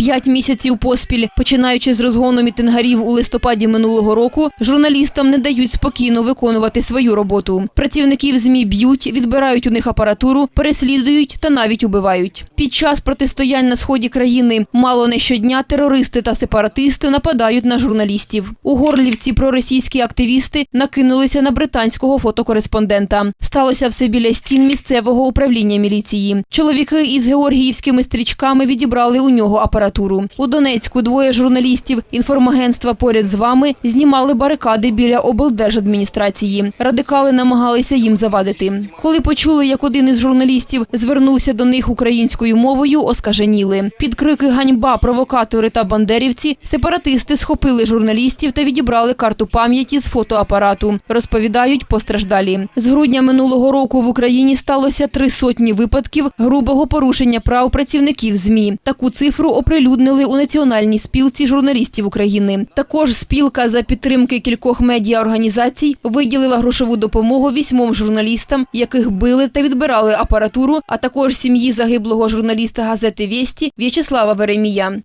П'ять місяців поспіль, починаючи з розгону мітингарів у листопаді минулого року, журналістам не дають спокійно виконувати свою роботу. Працівників ЗМІ б'ють, відбирають у них апаратуру, переслідують та навіть убивають. Під час протистоянь на сході країни мало не щодня терористи та сепаратисти нападають на журналістів. У Горлівці проросійські активісти накинулися на британського фотокореспондента. Сталося все біля стін місцевого управління міліції. Чоловіки із георгіївськими стрічками відібрали у нього апаратуру. У Донецьку двоє журналістів інформагентства поряд з вами знімали барикади біля облдержадміністрації. Радикали намагалися їм завадити. Коли почули, як один із журналістів звернувся до них українською мовою, оскаженіли. Під крики ганьба, провокатори та бандерівці сепаратисти схопили журналістів та відібрали карту пам'яті з фотоапарату. Розповідають постраждалі. З грудня минулого року в Україні сталося три сотні випадків грубого порушення прав працівників ЗМІ. Таку цифру оприлюднили у Національній спілці журналістів України. Також спілка за підтримки кількох медіаорганізацій виділила грошову допомогу вісьмом журналістам, яких били та відбирали апаратуру, а також сім'ї загиблого журналіста газети Вєсті В'ячеслава Веремія.